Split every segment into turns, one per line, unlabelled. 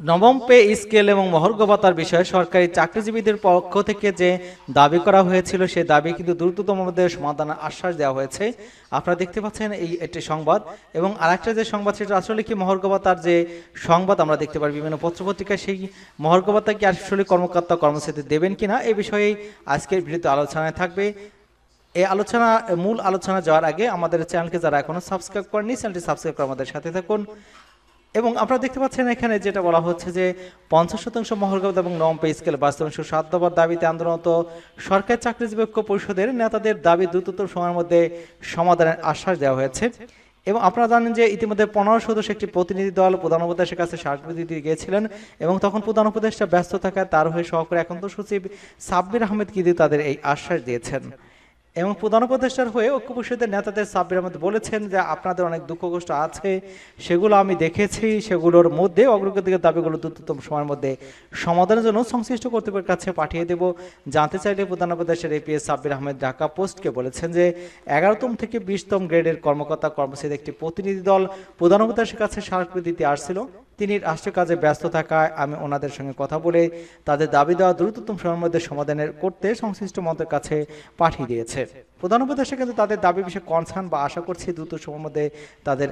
নবম pay scale এবং মহর্ঘ ভাতার বিষয়ে সরকারি চাকরিজীবীদের পক্ষ থেকে যে দাবি করা হয়েছিল সেই দাবি কিন্তু দ্রুততম মধ্যে সমাধানের আশ্বাস দেওয়া হয়েছে। আপনারা দেখতে পাচ্ছেন এই একটি সংবাদ এবং আরেকটা যে সংবাদ, সেটা আসলে কি মহর্ঘ ভাতার যে সংবাদ আমরা দেখতে পারি, বিভিন্ন পত্রপত্রিকায় সেই মহর্ঘ ভাতা কি আসলে কর্মকর্তা কর্মসূচি দেবেন কিনা, এ বিষয়ে আজকের ভিডিওতে আলোচনায় থাকবে। এই আলোচনা, মূল আলোচনা যাওয়ার আগে আমাদের চ্যানেলকে যারা এখনও সাবস্ক্রাইব করেনি চ্যানেলটি সাবস্ক্রাইব করে আমাদের সাথে থাকুন। এবং আপনারা দেখতে পাচ্ছেন এখানে যেটা বলা হচ্ছে যে পঞ্চাশ শতাংশ মহর্গত এবং নম পে স্কেল বাস্তবাংশ সাত দফার দাবিতে আন্দোলনত সরকারি চাকরিজীবী ঐক্য পরিষদের নেতাদের দাবি দ্রুততম সময়ের মধ্যে সমাধানের আশ্বাস দেওয়া হয়েছে। এবং আপনারা জানেন যে ইতিমধ্যে পনেরো সদস্য একটি প্রতিনিধি দল প্রধান উপদেশের কাছে স্মারকলিপি দিতে গিয়েছিলেন এবং তখন প্রধান উপদেষ্টা ব্যস্ত থাকায় তার হয়ে সহকারী একান্ত সচিব সাব্বির আহমেদ কিদি তাদের এই আশ্বাস দিয়েছেন। এবং প্রধান উপদেষ্টার হয়ে ঐক্য পরিষদের নেতাদের সাব্বির আহমেদ বলেছেন যে আপনাদের অনেক দুঃখ কষ্ট আছে, সেগুলো আমি দেখেছি, সেগুলোর মধ্যে অগ্রগতির দাবিগুলো দ্রুততম সময়ের মধ্যে সমাধানের জন্য সংশ্লিষ্ট কর্তৃপক্ষের কাছে পাঠিয়ে দেব। জানতে চাইলে প্রধান উপদেষ্টার এপিএস সাব্বির আহমেদ ঢাকা পোস্টকে বলেছেন যে এগারোতম থেকে বিশতম গ্রেডের কর্মকর্তা কর্মচারীদের একটি প্রতিনিধি দল প্রধান উপদেষ্টার কাছে স্মারকলিপি দিতে আসছিল। তিনি রাষ্ট্র কাজে ব্যস্ত থাকায় আমি ওনাদের সঙ্গে কথা বলে তাদের দাবি দেওয়া দ্রুততম সময়ের মধ্যে সমাধানের করতে সংশ্লিষ্ট মন্ত্রের কাছে পাঠিয়ে দিয়েছে। প্রধান উপদেষ্টা কিন্তু তাদের দাবি বিষয়ে কনসার্ন বা আশা করছি দ্রুত সময়ের মধ্যে তাদের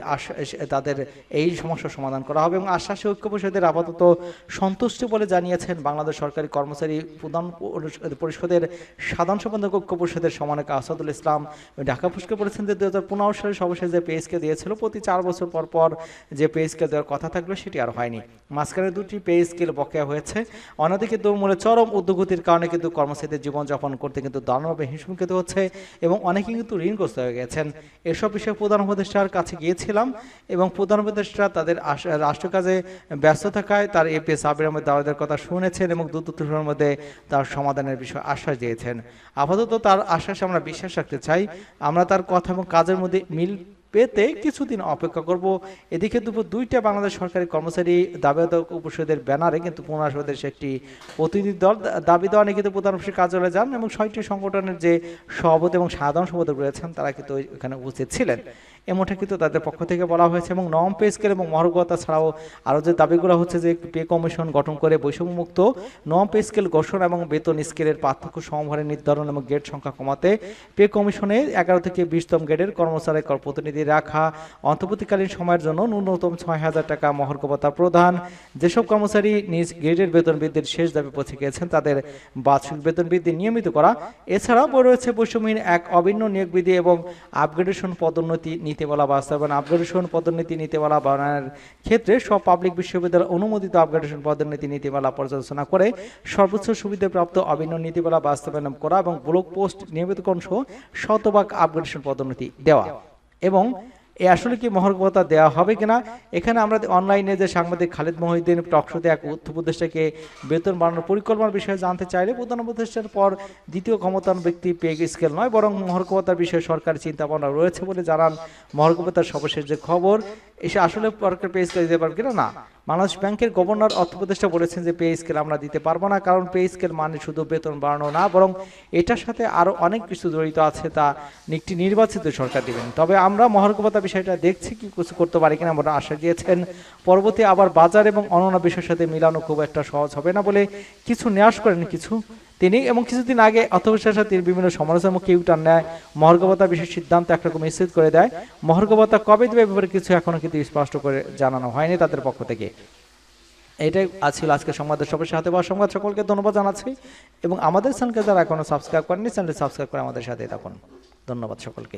তাদের এই সমস্যার সমাধান করা হবে এবং আশ্বাসী ঐক্য পরিষদের আপাতত সন্তুষ্টি বলে জানিয়েছেন বাংলাদেশ সরকারি কর্মচারী প্রধান পরিষ- পরিষদের সাধারণ সম্পাদক ঐক্য পরিষদের সমানক আসাদুল ইসলাম ঢাকা পুষ্কে বলেছেন যে দু হাজার পনেরো সালে সর্বশেষ যে পেজকে দিয়েছিল, প্রতি চার বছর পর পর যে পে স্কেল দেওয়ার কথা থাকল সেটি আর হয়নি। মাঝখানে দুটি পে স্কেল বকেয়া হয়েছে। অন্যদিকে দৌড়মূলে চরম উদ্যোগতির কারণে কিন্তু কর্মচারীদের জীবনযাপন করতে কিন্তু দারুণভাবে হিংসুক খেতে হচ্ছে। এবং অনেকে কিন্তু ঋণগ্রস্ত হয়ে গেছেন। এসব বিষয়ে প্রধান উপদেষ্টার কাছে গিয়েছিলাম এবং প্রধান উপদেষ্টা তাদের রাষ্ট্রকাজে রাষ্ট্র কাজে ব্যস্ত থাকায় তার এ পি আবির আহমেদ দাওয়াদের কথা শুনেছেন এবং দ্রুত তুষার মধ্যে তার সমাধানের বিষয়ে আশ্বাস দিয়েছেন। আপাতত তার আশ্বাস আমরা বিশ্বাস রাখতে চাই। আমরা তার কথা এবং কাজের মধ্যে মিল পেতে কিছুদিন অপেক্ষা করব। এদিকে দুপুর দুইটা বাংলাদেশ সরকারি কর্মচারী দাবি উপসদের ব্যানারে কিন্তু পনেরো একটি প্রতিনিধি দল দাবি দেওয়া নিয়ে কিন্তু প্রধান কার্যালয়ে যান এবং ছয়টি সংগঠনের যে সভাপতি এবং সাধারণ সম্পাদক রয়েছেন, তারা কিন্তু এখানে উপস্থিত ছিলেন। এমনটা কিন্তু তাদের পক্ষ থেকে বলা হয়েছে এবং নম পে স্কেল এবং মহর্গতা ছাড়াও আরও যে দাবিগুলো হচ্ছে যে পে কমিশন গঠন করে বৈষম্যমুক্ত নম পে স্কেল ঘোষণা এবং বেতন স্কেলের পার্থক্য সমভারে নির্ধারণ এবং গেট সংখ্যা কমাতে পে কমিশনে এগারো থেকে বিশতম গ্রেডের কর্মচারী কর প্রতিনিধি রাখা, অন্তর্বর্তীকালীন সময়ের জন্য ন্যূনতম ছয় হাজার টাকা মহর্গবতা প্রদান, যেসব কর্মচারী নিজ গ্রেডের বেতন বৃদ্ধির শেষ দাবি পৌঁছে গিয়েছেন তাদের বার্ষিক বেতন বৃদ্ধি নিয়মিত করা। এছাড়াও রয়েছে বৈষম্যহীন এক অভিন্ন নিয়োগ বিধি এবং আপগ্রেডেশন পদোন্নতি নীতিমালা বাস্তবায়ন আপগ্রেডেশন পদোন্নতি নীতিমালা বানানোর ক্ষেত্রে সব পাবলিক বিশ্ববিদ্যালয় অনুমোদিত আপগ্রেডেশন পদোন্নতি নীতিমালা পর্যালোচনা করে সর্বোচ্চ সুবিধাপ্রাপ্ত অভিন্ন নীতিমালা বাস্তবায়ন করা এবং ব্লক পোস্ট নিয়মিতকরণ সহ শতভাগ আপগ্রেডেশন পদোন্নতি দেওয়া এবং এ আসলে কি মহর্গতা দেওয়া হবে কিনা? এখানে আমরা অনলাইনে যে সাংবাদিক খালিদ মহিউদ্দিন টকশোতে এক উচ্চ উপদেষ্টাকে বেতন বাড়ানোর পরিকল্পনার বিষয়ে জানতে চাইলে প্রধান উপদেষ্টার পর দ্বিতীয় ক্ষমতান ব্যক্তি পেগ স্কেল নয়, বরং মহর্গতার বিষয়ে সরকারি চিন্তা ভাবনা রয়েছে বলে জানান মহর্গতার সর্বশেষ যে খবর। এসে আসলে সরকার পে স্কেল দিতে পারবে কিনা? না। বাংলাদেশ ব্যাংকের গভর্নর অর্থ উপদেষ্টা বলেছেন যে পে স্কেল আমরা দিতে পারব না, কারণ পে স্কেল মানে শুধু বেতন বাড়ানো না, বরং এটার সাথে আরও অনেক কিছু জড়িত আছে তা একটি নির্বাচিত সরকার দিবেন। তবে আমরা মহর্গবতা বিষয়টা দেখছি কি কিছু করতে পারি কিনা আমরা আশা দিয়েছেন। পরবর্তী আবার বাজার এবং অন্যান্য বিষয়ের সাথে মিলানো খুব একটা সহজ হবে না বলে কিছু নিরাশ করেন কিছু তিনি এবং কিছুদিন আগে অর্থবিশ্বাসে তিনি বিভিন্ন সমালোচনার মুখে ইউটার নেয় মহর্গবতা বিশেষ সিদ্ধান্ত একরকম নিশ্চিত করে দেয়। মহর্গবতা কবে দেবে ব্যাপারে কিছু এখনও কিন্তু স্পষ্ট করে জানানো হয়নি তাদের পক্ষ থেকে। এটাই ছিল আজকে সংবাদের সবার সাথে বা সংবাদ। সকলকে ধন্যবাদ জানাচ্ছি এবং আমাদের চ্যানেলকে যারা এখনও সাবস্ক্রাইব করেনি চ্যানেলটি সাবস্ক্রাইব করে আমাদের সাথে থাকুন। ধন্যবাদ সকলকে।